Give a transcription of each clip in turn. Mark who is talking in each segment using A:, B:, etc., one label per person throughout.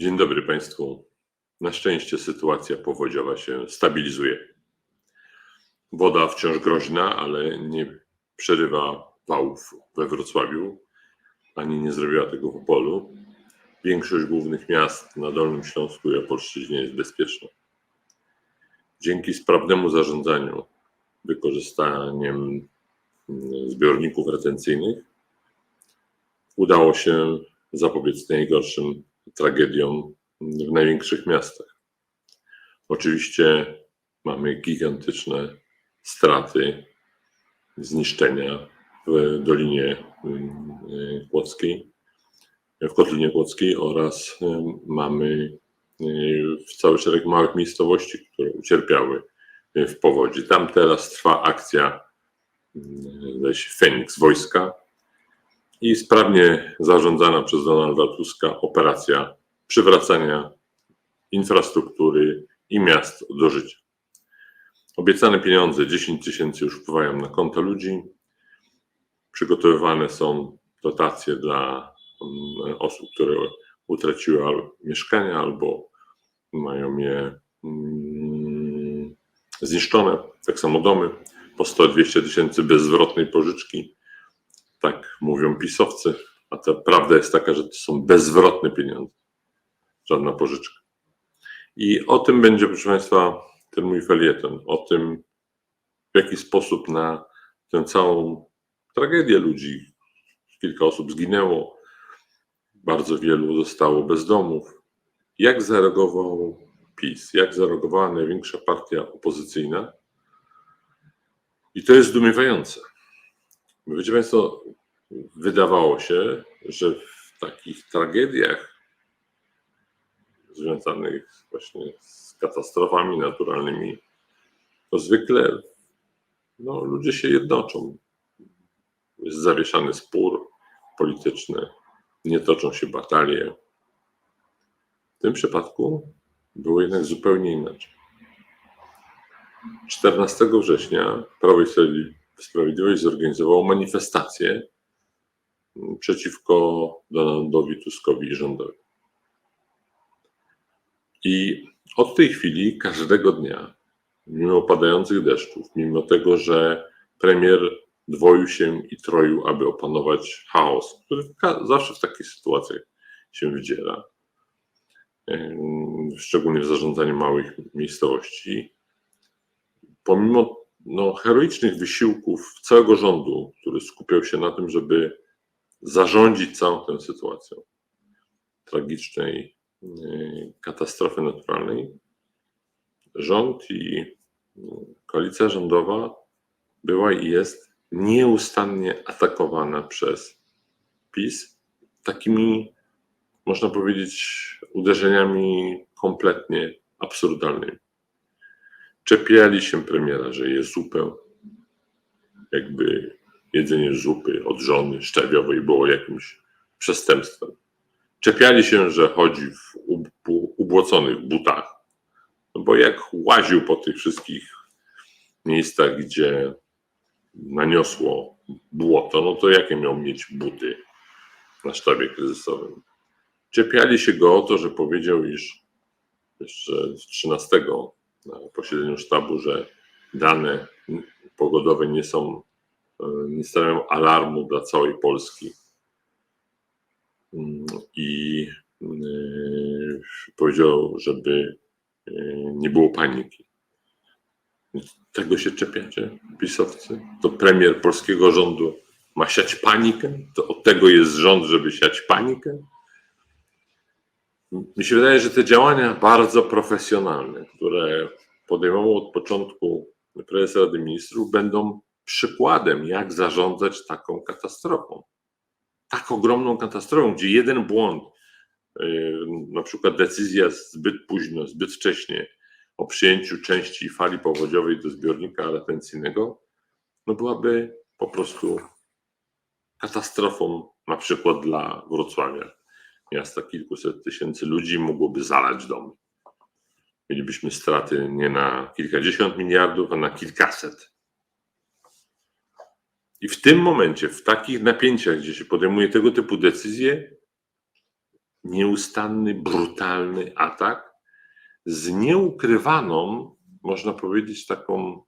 A: Dzień dobry Państwu. Na szczęście sytuacja powodziowa się stabilizuje. Woda wciąż groźna, ale nie przerywa wałów we Wrocławiu, ani nie zrobiła tego w Opolu. Większość głównych miast na Dolnym Śląsku i Opolszczyźnie jest bezpieczna. Dzięki sprawnemu zarządzaniu, wykorzystaniem mm, zbiorników retencyjnych, udało się zapobiec najgorszym tragediom w największych miastach. Oczywiście mamy gigantyczne straty, zniszczenia w Dolinie y, Kłodzkiej, w Kotlinie Kłodzkiej oraz y, mamy y, w cały szereg małych miejscowości, które ucierpiały w powodzi. Tam teraz trwa akcja Feniks Wojska i sprawnie zarządzana przez Donalda Tuska operacja przywracania infrastruktury i miast do życia. Obiecane pieniądze 10 tysięcy już wpływają na konta ludzi. Przygotowywane są dotacje dla mm, osób, które utraciły mieszkania albo mają je mm, zniszczone. Tak samo domy po 100-200 tysięcy bezzwrotnej pożyczki. Tak mówią pisowcy, a ta prawda jest taka, że to są bezzwrotne pieniądze, żadna pożyczka. I o tym będzie, proszę Państwa, ten mój felieton, o tym, w jaki sposób na tę całą tragedię ludzi, kilka osób zginęło, bardzo wielu zostało bez domów, jak zareagował PiS, jak zareagowała największa partia opozycyjna. I to jest zdumiewające. Wiecie Państwo, wydawało się, że w takich tragediach związanych właśnie z katastrofami naturalnymi, to zwykle no, ludzie się jednoczą. Jest zawieszany spór polityczny, nie toczą się batalie. W tym przypadku było jednak zupełnie inaczej. 14 września Prawo i zorganizowało manifestację przeciwko Donaldowi Tuskowi i rządowi. I od tej chwili każdego dnia, mimo padających deszczów, mimo tego, że premier dwoił się i troił, aby opanować chaos, który zawsze w takich sytuacjach się wydziela, em, szczególnie w zarządzaniu małych miejscowości, pomimo no, heroicznych wysiłków całego rządu, który skupiał się na tym, żeby zarządzić całą tę sytuacją tragicznej y, katastrofy naturalnej, rząd i y, koalicja rządowa była i jest nieustannie atakowana przez PiS takimi, można powiedzieć, uderzeniami kompletnie absurdalnymi. Czepiali się premiera, że je zupę, jakby jedzenie zupy od żony szczawiowej było jakimś przestępstwem. Czepiali się, że chodzi w ubłoconych butach, no bo jak łaził po tych wszystkich miejscach, gdzie naniosło błoto, no to jakie miał mieć buty na sztabie kryzysowym? Czepiali się go o to, że powiedział, iż jeszcze 13 na posiedzeniu sztabu, że dane pogodowe nie są, e, nie stawiają alarmu dla całej Polski. Mm, I yy, powiedział, żeby yy, nie było paniki. Tego się czepiacie, pisowcy? To premier polskiego rządu ma siać panikę? To od tego jest rząd, żeby siać panikę? Mi się wydaje, że te działania bardzo profesjonalne, które podejmował od początku prezes Rady Ministrów, będą przykładem, jak zarządzać taką katastrofą. Tak ogromną katastrofą, gdzie jeden błąd, yy, na przykład decyzja zbyt późno, zbyt wcześnie o przyjęciu części fali powodziowej do zbiornika retencyjnego, no byłaby po prostu katastrofą, na przykład dla Wrocławia miasta kilkuset tysięcy ludzi mogłoby zalać domy. Mielibyśmy straty nie na kilkadziesiąt miliardów, a na kilkaset. I w tym momencie, w takich napięciach, gdzie się podejmuje tego typu decyzje, nieustanny, brutalny atak z nieukrywaną, można powiedzieć, taką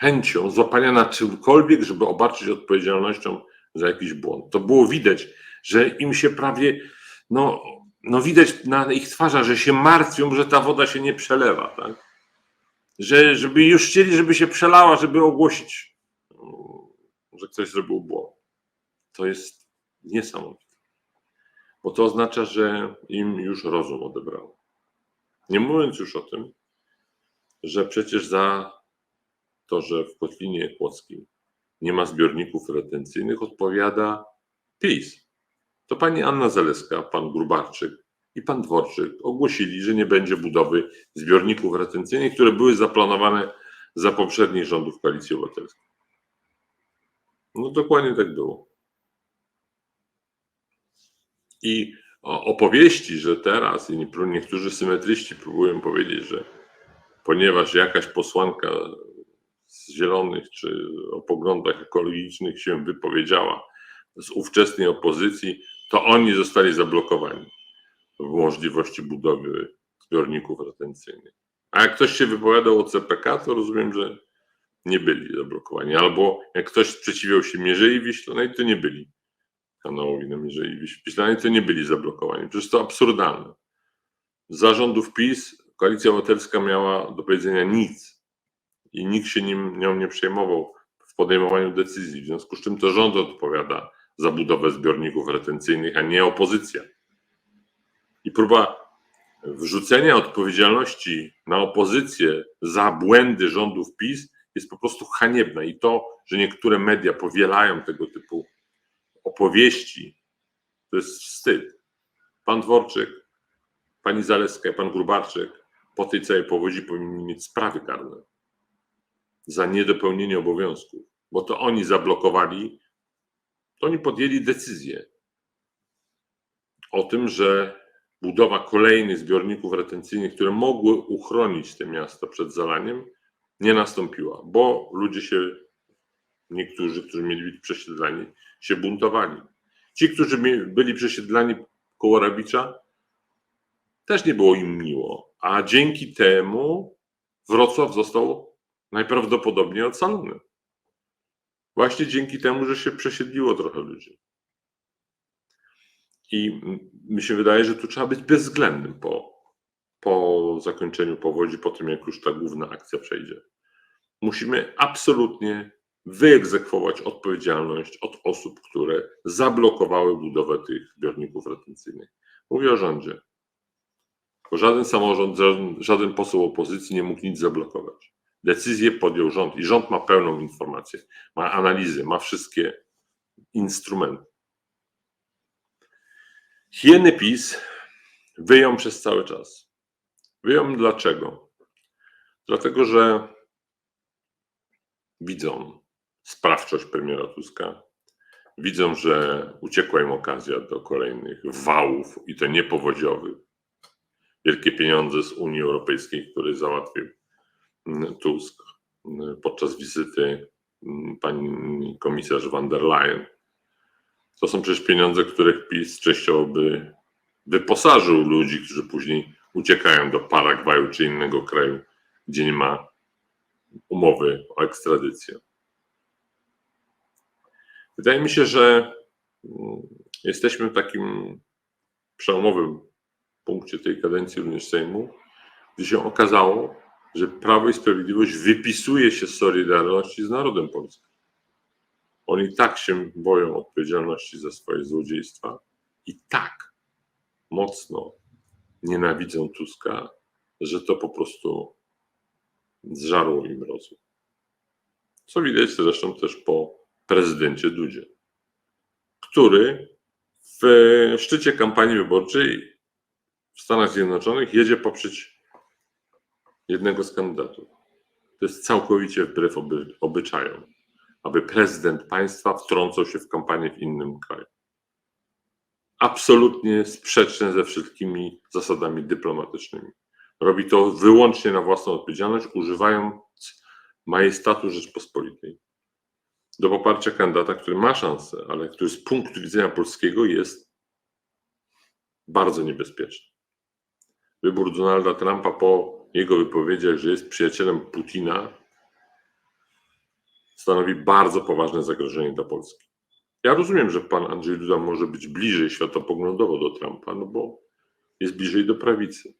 A: chęcią złapania na czymkolwiek, żeby obarczyć odpowiedzialnością za jakiś błąd. To było widać, że im się prawie, no, no widać na ich twarzach, że się martwią, że ta woda się nie przelewa, tak? Że, żeby już chcieli, żeby się przelała, żeby ogłosić, że ktoś zrobił błąd. To jest niesamowite. Bo to oznacza, że im już rozum odebrało. Nie mówiąc już o tym, że przecież za to, że w Kotlinie Kłodzkiej nie ma zbiorników retencyjnych, odpowiada PiS. To pani Anna Zaleska, pan Grubarczyk i pan Dworczyk ogłosili, że nie będzie budowy zbiorników retencyjnych, które były zaplanowane za poprzednich rządów Koalicji Obywatelskiej. No dokładnie tak było. I opowieści, że teraz, i niektórzy symetryści próbują powiedzieć, że ponieważ jakaś posłanka z Zielonych czy o poglądach ekologicznych się wypowiedziała z ówczesnej opozycji, oni zostali zablokowani w możliwości budowy zbiorników retencyjnych. A jak ktoś się wypowiadał o CPK, to rozumiem, że nie byli zablokowani. Albo jak ktoś sprzeciwiał się Mierzei Wiślanej, to nie byli kanałowi na Mierzei Wiślanej, to nie byli zablokowani. Przecież to absurdalne. Zarządów PiS Koalicja Obywatelska miała do powiedzenia nic i nikt się nim, nią nie przejmował w podejmowaniu decyzji. W związku z czym to rząd odpowiada za budowę zbiorników retencyjnych, a nie opozycja. I próba wrzucenia odpowiedzialności na opozycję za błędy rządów PiS jest po prostu haniebna. I to, że niektóre media powielają tego typu opowieści, to jest wstyd. Pan Dworczyk, pani Zaleska, pan Grubarczyk po tej całej powodzi powinni mieć sprawy karne za niedopełnienie obowiązków, bo to oni zablokowali, to oni podjęli decyzję o tym, że budowa kolejnych zbiorników retencyjnych, które mogły uchronić te miasta przed zalaniem, nie nastąpiła, bo ludzie się, niektórzy, którzy mieli być przesiedlani, się buntowali. Ci, którzy byli przesiedlani koło Rabicza, też nie było im miło, a dzięki temu Wrocław został najprawdopodobniej ocalony. Właśnie dzięki temu, że się przesiedliło trochę ludzi. I mi się wydaje, że tu trzeba być bezwzględnym po, po zakończeniu powodzi, po tym jak już ta główna akcja przejdzie. Musimy absolutnie wyegzekwować odpowiedzialność od osób, które zablokowały budowę tych zbiorników retencyjnych. Mówię o rządzie. Bo żaden samorząd, żaden poseł opozycji nie mógł nic zablokować. Decyzję podjął rząd i rząd ma pełną informację, ma analizy, ma wszystkie instrumenty. Hieny PiS wyją przez cały czas. Wyją dlaczego? Dlatego, że widzą sprawczość premiera Tuska, widzą, że uciekła im okazja do kolejnych wałów i to niepowodziowych. Wielkie pieniądze z Unii Europejskiej, które załatwił Tusk podczas wizyty mm, pani komisarz van der Leyen to są przecież pieniądze, których PiS częściowo by wyposażył ludzi, którzy później uciekają do Paragwaju czy innego kraju, gdzie nie ma umowy o ekstradycję. Wydaje mi się, że mm, jesteśmy w takim przełomowym punkcie tej kadencji również Sejmu, gdzie się okazało, że Prawo i Sprawiedliwość wypisuje się z solidarności z narodem polskim. Oni tak się boją odpowiedzialności za swoje złodziejstwa i tak mocno nienawidzą Tuska, że to po prostu zżarło im rozum. Co widać zresztą też po prezydencie Dudzie, który w szczycie kampanii wyborczej w Stanach Zjednoczonych jedzie poprzeć jednego z kandydatów. To jest całkowicie wbrew oby, obyczajom aby prezydent państwa wtrącał się w kampanię w innym kraju. Absolutnie sprzeczne ze wszystkimi zasadami dyplomatycznymi. Robi to wyłącznie na własną odpowiedzialność, używając majestatu Rzeczpospolitej. Do poparcia kandydata, który ma szansę, ale który z punktu widzenia polskiego jest bardzo niebezpieczny. Wybór Donalda Trumpa po jego wypowiedziach, że jest przyjacielem Putina, stanowi bardzo poważne zagrożenie dla Polski. Ja rozumiem, że pan Andrzej Duda może być bliżej światopoglądowo do Trumpa, no bo jest bliżej do prawicy.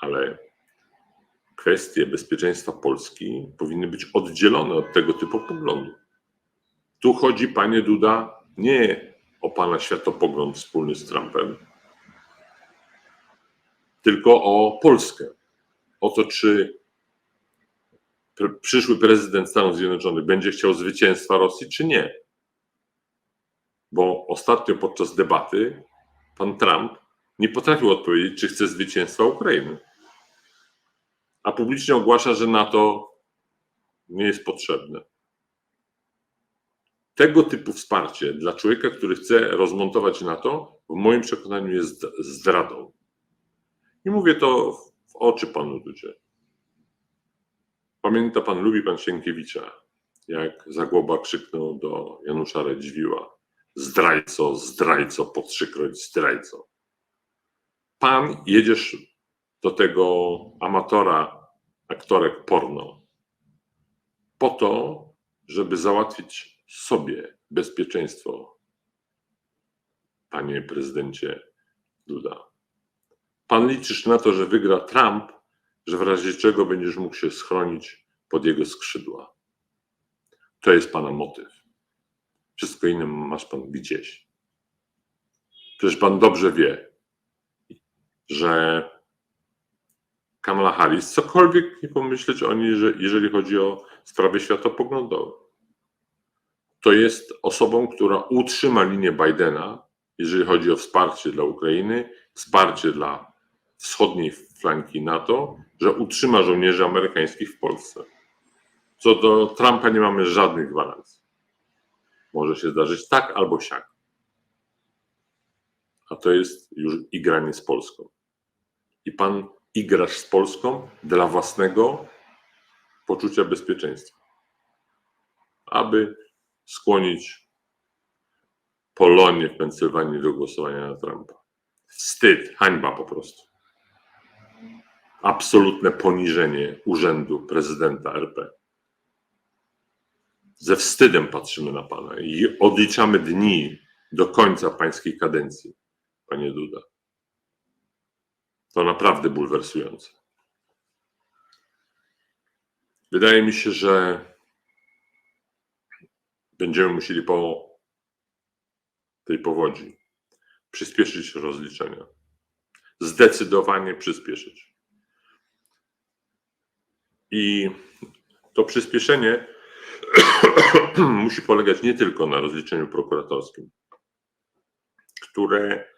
A: Ale kwestie bezpieczeństwa Polski powinny być oddzielone od tego typu poglądu. Tu chodzi, panie Duda, nie o pana światopogląd wspólny z Trumpem, tylko o Polskę. O to, czy pr- przyszły prezydent Stanów Zjednoczonych będzie chciał zwycięstwa Rosji, czy nie. Bo ostatnio podczas debaty pan Trump nie potrafił odpowiedzieć, czy chce zwycięstwa Ukrainy. A publicznie ogłasza, że NATO nie jest potrzebne. Tego typu wsparcie dla człowieka, który chce rozmontować NATO, w moim przekonaniu jest zdradą. I mówię to w oczy panu Dudzie. Pamięta pan, lubi pan Sienkiewicza, jak Zagłoba krzyknął do Janusza Radziwiła zdrajco, zdrajco, po trzykroć zdrajco. Pan jedziesz do tego amatora aktorek porno po to, żeby załatwić sobie bezpieczeństwo, panie prezydencie Duda. Pan liczysz na to, że wygra Trump, że w razie czego będziesz mógł się schronić pod jego skrzydła. To jest pana motyw. Wszystko inne masz pan gdzieś. Przecież pan dobrze wie, że Kamala Harris, cokolwiek nie pomyśleć o niej, że jeżeli chodzi o sprawy światopoglądowe, to jest osobą, która utrzyma linię Bidena, jeżeli chodzi o wsparcie dla Ukrainy, wsparcie dla wschodniej flanki NATO, że utrzyma żołnierzy amerykańskich w Polsce. Co do Trumpa nie mamy żadnych gwarancji. Może się zdarzyć tak albo siak. A to jest już igranie z Polską. I pan igrasz z Polską dla własnego poczucia bezpieczeństwa. Aby skłonić Polonię w Pensylwanii do głosowania na Trumpa. Wstyd, hańba po prostu. Absolutne poniżenie urzędu prezydenta RP. Ze wstydem patrzymy na pana i odliczamy dni do końca pańskiej kadencji, panie Duda. To naprawdę bulwersujące. Wydaje mi się, że będziemy musieli po tej powodzi przyspieszyć rozliczenia. Zdecydowanie przyspieszyć. I to przyspieszenie musi polegać nie tylko na rozliczeniu prokuratorskim, które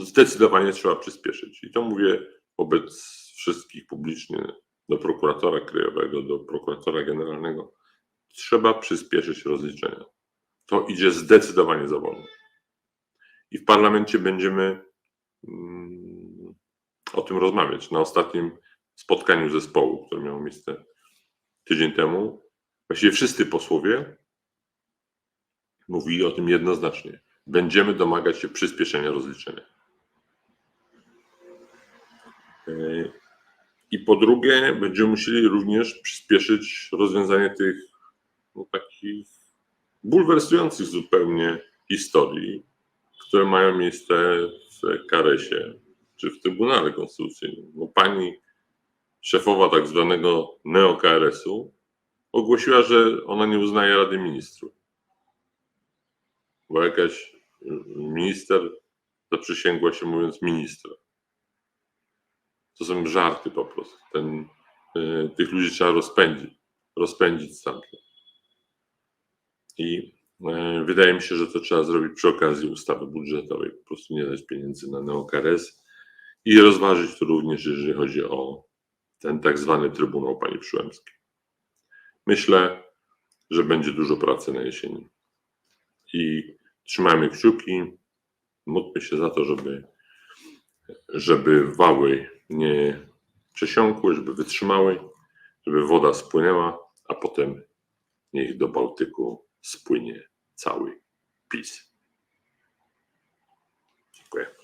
A: zdecydowanie trzeba przyspieszyć. I to mówię wobec wszystkich publicznie, do prokuratora krajowego, do prokuratora generalnego. Trzeba przyspieszyć rozliczenia. To idzie zdecydowanie za wolno. I w parlamencie będziemy mm, o tym rozmawiać. Na ostatnim spotkaniu zespołu, które miało miejsce tydzień temu, właściwie wszyscy posłowie mówili o tym jednoznacznie. Będziemy domagać się przyspieszenia rozliczenia. Yy, I po drugie, będziemy musieli również przyspieszyć rozwiązanie tych no, takich bulwersujących zupełnie historii, które mają miejsce w Karesie czy w Trybunale Konstytucyjnym. Bo pani szefowa tak zwanego neo-KRS-u ogłosiła, że ona nie uznaje Rady Ministrów. Bo jakaś minister zaprzysięgła się mówiąc ministra. To są żarty po prostu. Ten, y, tych ludzi trzeba rozpędzić, rozpędzić stamtąd. I y, wydaje mi się, że to trzeba zrobić przy okazji ustawy budżetowej. Po prostu nie dać pieniędzy na neokares i rozważyć to również, jeżeli chodzi o ten tak zwany Trybunał Pani Przyłębskiej. Myślę, że będzie dużo pracy na jesieni. I trzymajmy kciuki, módlmy się za to, żeby, żeby wały nie przesiąkły, żeby wytrzymały, żeby woda spłynęła, a potem niech do Bałtyku spłynie cały PiS. Dziękuję.